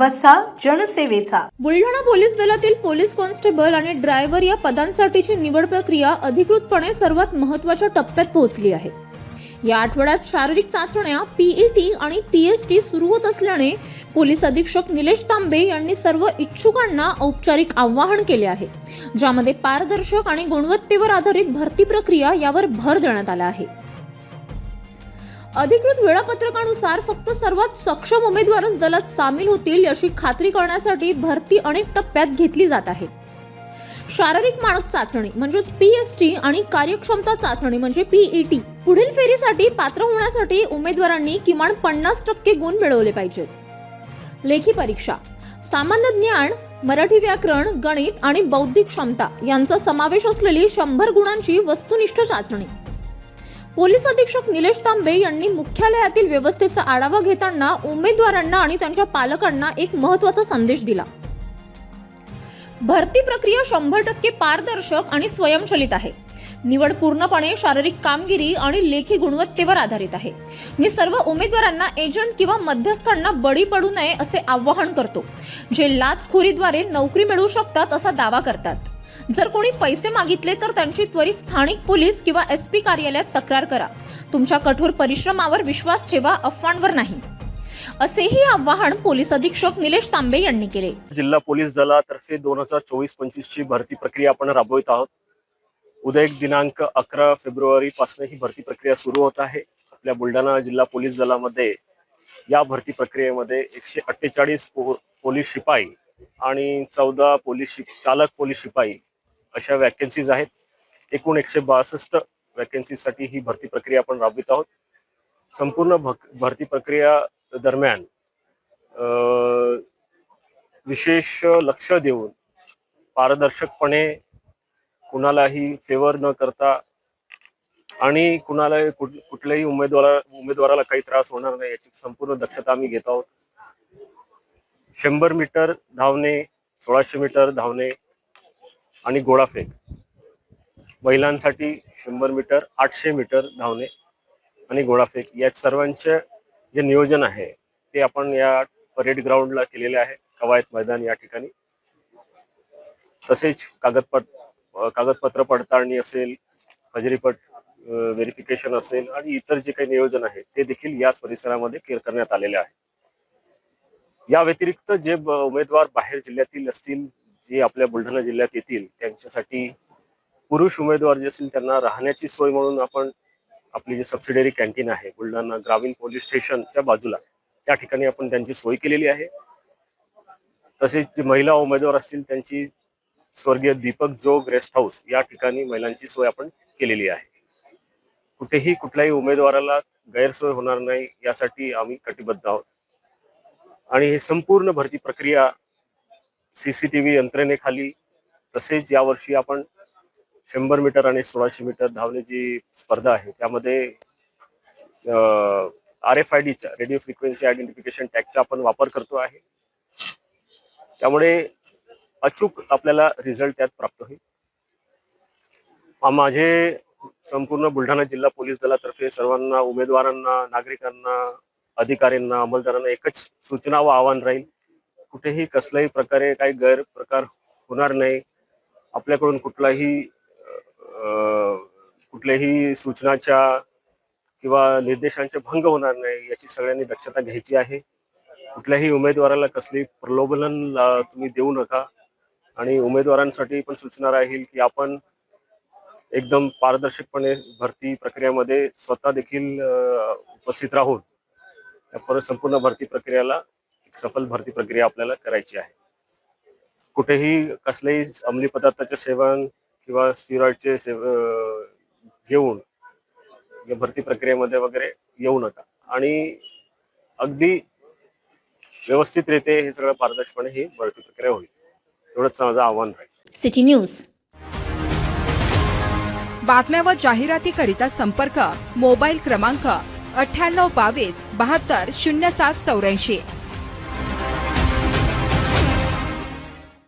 वसा जनसेवेचा. बुलढाणा पोलीस दलातील पोलीस कॉन्स्टेबल आणि ड्रायव्हर या पदांसाठीची निवड प्रक्रिया अधिकृतपणे सर्वात महत्त्वाच्या टप्प्यात पोहोचली आहे. या आठवड्यात शारीरिक चाचण्या पीईटी आणि पीएसटी सुरू होत असल्याने पोलीस अधीक्षक निलेश तांबे यांनी सर्व इच्छुकांना औपचारिक आवाहन केले आहे ज्यामध्ये पारदर्शक आणि गुणवत्तेवर आधारित भरती प्रक्रिया यावर भर देण्यात आला आहे. अधिकृत वेळापत्रकानुसार फक्त सर्वात सक्षम उमेदवारच दलात सामील होतील अशी खात्री करण्यासाठी भरती अनेक टप्प्यात घेतली जात आहे. शारीरिक मानक चाचणी म्हणजेच पी एस टी आणि कार्यक्षमता चाचणी म्हणजे पीईटी पुढील फेरीसाठी पात्र होण्यासाठी उमेदवारांनी किमान पन्नास टक्के गुण मिळवले पाहिजेत. लेखी परीक्षा सामान्य ज्ञान मराठी व्याकरण गणित आणि बौद्धिक क्षमता यांचा समावेश असलेली शंभर गुणांची वस्तुनिष्ठ चाचणी. पोलीस अधीक्षक निलेश तांबे यांनी मुख्यालयातील व्यवस्थेचा आढावा घेताना उमेदवारांना आणि त्यांच्या पालकांना एक महत्त्वाचा संदेश दिला. भरती प्रक्रिया शंभर टक्के पारदर्शक आणि स्वयंचलित आहे. निवड पूर्णपणे शारीरिक कामगिरी आणि लेखी गुणवत्तेवर आधारित आहे. मी सर्व उमेदवारांना एजंट किंवा मध्यस्थांना बळी पडू नये असे आवाहन करतो. जे लाचखोरीद्वारे नोकरी मिळवू शकतात असा दावा करतात. जर कोणी पैसे मागितले तर त्यांची त्वरित स्थानिक पोलीस किंवा एस पी कार्यालयात तक्रार करा. तुमच्या कठोर परिश्रमावर विश्वास ठेवा अफवांवर नाही. असेही आवाहन पोलीस अधीक्षक निलेश तांबे यांनी केले. जिल्हा पोलीस दलातर्फे दोन हजार चोवीस पंचवीस ची भरती प्रक्रिया आपण राबवित आहोत. उद्या एक दिनांक अकरा फेब्रुवारी पासून ही भरती प्रक्रिया सुरू होत आहे. आपल्या बुलढाणा जिल्हा पोलीस दलामध्ये या भरती प्रक्रियेमध्ये एकशे अठ्ठेचाळीस पो, पोलीस शिपाई आणि चौदा पोलीस शिप चालक पोलीस शिपाई अशा वॅकन्सीज आहेत. एकूण एकशे बासष्ट वॅकन्सीसाठी ही भरती प्रक्रिया आपण राबवित आहोत. संपूर्ण भक- भरती प्रक्रिया दरम्यान विशेष लक्ष देऊन पारदर्शकपणे कुणालाही फेवर न करता आणि कुणालाही कुठ- कुठल्याही उमेदवारा उमेदवाराला काही त्रास होणार नाही याची संपूर्ण दक्षता आम्ही घेत आहोत. शंभर मीटर धावणे सोळाशे मीटर धावणे आणि गोळाफेक महिलांसाठी शंभर मीटर आठशे मीटर धावणे आणि गोळाफेक या सर्वांचे जे नियोजन आहे ते आपण या परेड ग्राउंडला केलेले आहे कवायत मैदान या ठिकाणी. तसेच कागदपत्र कागदपत्र पडताळणी असेल हजेरीपट व्हेरिफिकेशन असेल आणि इतर जे काही नियोजन आहे ते देखील याच परिसरामध्ये केर करण्यात आलेले आहे. या व्यतिरिक्त जे उमेदवार बाहेर जिल्ह्यातील असतील जे आपल्या बुलढाणा जिल्ह्यात येतील त्यांच्यासाठी पुरुष उमेदवार जे असतील त्यांना राहण्याची सोय म्हणून आपण आपली जी सबसिडरी कॅन्टीन आहे बुलढाणा ग्रामीण पोलीस स्टेशनच्या बाजूला त्या ठिकाणी आपण त्यांची सोय केलेली आहे. तसेच जे महिला उमेदवार असतील त्यांची स्वर्गीय दीपक जोग रेस्ट हाऊस या ठिकाणी महिलांची सोय आपण केलेली आहे. कुठेही कुठल्याही उमेदवाराला गैरसोय होणार नाही यासाठी आम्ही कटिबद्ध आहोत. आणि हे संपूर्ण भरती प्रक्रिया सीसीटीव्ही यंत्रणेखाली तसेच यावर्षी आपण शंभर मीटर आणि सोळाशे मीटर धावण्याची स्पर्धा आहे. त्यामध्ये आर एफ आय डीच्या रेडिओ फ्रिक्वेन्सी आयडेंटिफिकेशन टॅगचा आपण वापर करतो आहे. त्यामुळे अचूक आपल्याला रिझल्ट त्यात प्राप्त होईल. माझे संपूर्ण बुलढाणा जिल्हा पोलीस दलातर्फे सर्वांना उमेदवारांना नागरिकांना अधिकाऱ्यांना अंमलदारांना एकच सूचना व आव्हान राहील कुठेही कसल्याही प्रकारे काही गैरप्रकार होणार नाही. आपल्याकडून कुठलाही कुठल्याही सूचनाच्या किंवा निर्देशांचे भंग होणार नाही याची सगळ्यांनी दक्षता घ्यायची आहे. कुठल्याही उमेदवाराला कसली प्रलोभन ला- तुम्ही देऊ नका. आणि उमेदवारांसाठी पण सूचना राहील की आपण एकदम पारदर्शकपणे भरती प्रक्रियेमध्ये स्वतः देखील उपस्थित राहून या संपूर्ण भरती प्रक्रियेला एक सफल भरती प्रक्रिया आपल्याला करायची आहे. कुठेही कसल्याही अंमली पदार्थाचे सेवन किंवा स्टिरॉइडचे सेव घेऊन या भरती प्रक्रियेमध्ये वगैरे येऊ नका. आणि अगदी व्यवस्थितरित्या हे सगळं पारदर्शकपणे ही भरती प्रक्रिया होईल. एवढंच माझं आव्हान राहील. City news. बातम्या व जाहिरातीकरिता संपर्क मोबाईल क्रमांक अठ्ठ्याण्णव बावीस बहात्तर शून्य सात चौऱ्याऐंशी.